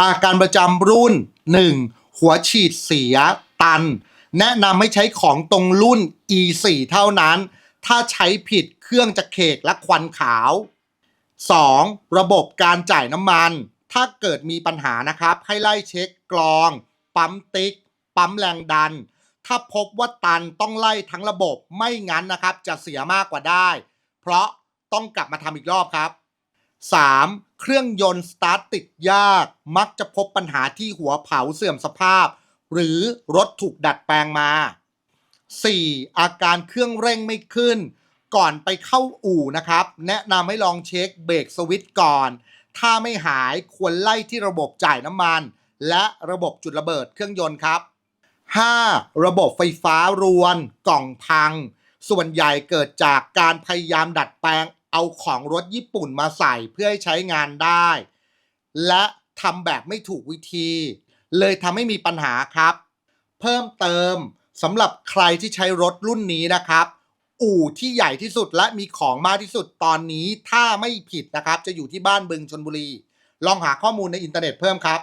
อาการประจำรุ่น 1. หัวฉีดเสียตัน แนะนำให้ใช้ของตรงรุ่น E4 เท่านั้น ถ้าใช้ผิดเครื่องจะเขกและควันขาว 2. ระบบการจ่ายน้ำมัน ถ้าเกิดมีปัญหานะครับ ให้ไล่เช็คกรอง ปั๊มติ๊ก ปั๊มแรงดัน ถ้าพบว่าตันต้องไล่ทั้งระบบไม่งั้นนะครับ จะเสียมากกว่าได้ เพราะต้องกลับมาทำอีกรอบครับ 3. เครื่องยนต์สตาร์ทติดยาก มักจะพบปัญหาที่หัวเผาเสื่อมสภาพ หรือรถถูกดัดแปลงมา 4. อาการเครื่องเร่งไม่ขึ้น ก่อนไปเข้าอู่นะครับ แนะนำให้ลองเช็คเบรกสวิตช์ก่อน ถ้าไม่หายควรไล่ที่ระบบจ่ายน้ำมัน และระบบจุดระเบิดเครื่องยนต์ครับ 5. ระบบไฟฟ้ารวน กล่องพัง ส่วนใหญ่เกิดจากการพยายามดัดแปลง เอาของรถญี่ปุ่นมาใส่เพื่อให้ใช้งานได้ และทำแบบไม่ถูกวิธี เลยทำให้มีปัญหาครับ เพิ่มเติมสำหรับใครที่ใช้รถรุ่นนี้นะครับ อู่ที่ใหญ่ที่สุดและมีของมากที่สุดตอนนี้ถ้าไม่ผิดนะครับ จะอยู่ที่บ้านบึงชนบุรี ลองหาข้อมูลในอินเทอร์เน็ตเพิ่มครับ